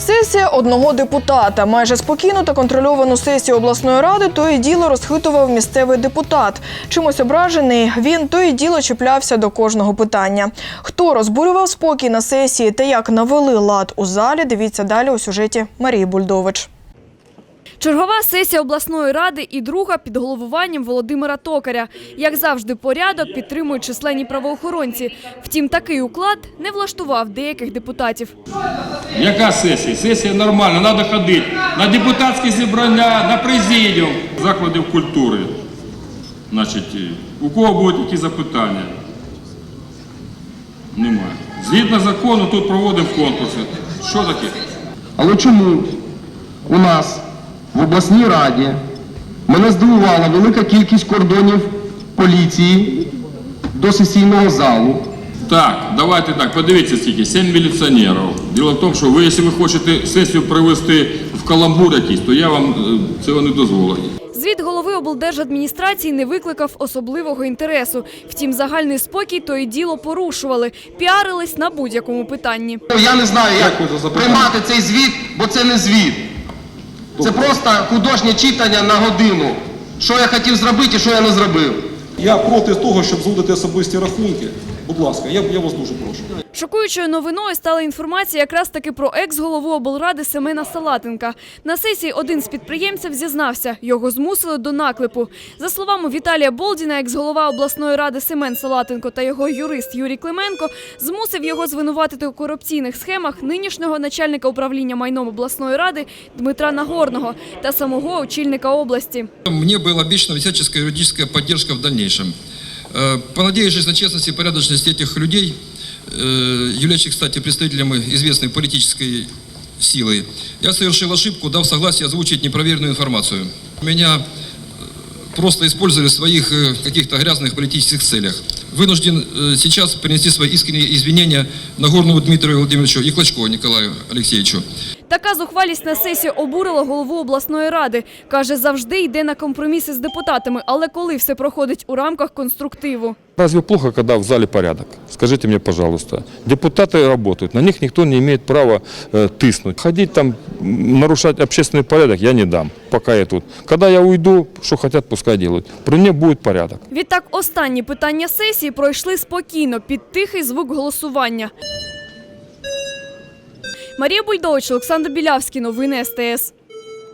Сесія одного депутата. Майже спокійну та контрольовану сесію обласної ради то і діло розхитував місцевий депутат. Чимось ображений він то і діло чіплявся до кожного питання. Хто розбурював спокій на сесії та як навели лад у залі? Дивіться далі у сюжеті Марії Бульдович. Чергова сесія обласної ради і друга під головуванням Володимира Токаря. Як завжди, порядок підтримують численні правоохоронці. Втім, такий уклад не влаштував деяких депутатів. Яка сесія? Сесія нормальна, треба ходити на депутатські зібрання, на президіум закладів культури. Значить, у кого будуть які запитання? Немає. Згідно закону, тут проводимо конкурси. Що таке? Але чому у нас в обласній раді мене здивувала велика кількість кордонів поліції до сесійного залу? Так, давайте так, подивіться скільки, сім міліціонерів. Діло в тому, що ви, якщо ви хочете сесію привести в каламбур якийсь, то я вам е, цього не дозволю. Звіт голови облдержадміністрації не викликав особливого інтересу. Втім, загальний спокій то і діло порушували, піарились на будь-якому питанні. Я не знаю, як приймати цей звіт, бо це не звіт. Це просто художнє читання на годину. Що я хотів зробити і що я не зробив. Я проти того, щоб зводити особисті рахунки. Будь ласка, я, я вас дуже прошу. Шокуючою новиною стала інформація якраз таки про екс-голову облради Семена Салатенка. На сесії один з підприємців зізнався, його змусили до наклепу. За словами Віталія Болдіна, екс-голова обласної ради Семен Салатенко та його юрист Юрій Клименко змусив його звинуватити у корупційних схемах нинішнього начальника управління майном обласної ради Дмитра Нагорного та самого очільника області. Мне была обещана всяческая юридическая поддержка в дальнейшем. Э, Понадеявшись на честность и порядочность этих людей, э, являющихся, кстати, представителями известной политической силы, я совершил ошибку, дав согласие озвучить непроверенную информацию. Меня э, просто использовали в своих э, каких-то грязных политических целях. Вынужден э, сейчас принести свои искренние извинения Нагорному Дмитрию Владимировичу и Клочкову Николаю Алексеевичу. Така зухвалість на сесії обурила голову обласної ради. Каже, завжди йде на компроміси з депутатами, але коли все проходить у рамках конструктиву. Разве плохо, когда в зале порядок? Скажите мне, пожалуйста. Депутаты работают, на них никто не имеет права э, тыснуть. Ходить там, м, нарушать общественный порядок я не дам, пока я тут. Когда я уйду, что хотят, пускай делают. При мне будет порядок. Відтак останні питання сесії пройшли спокійно під тихий звук голосування. Марія Бульдович, Олександр Білявський. Новини СТС.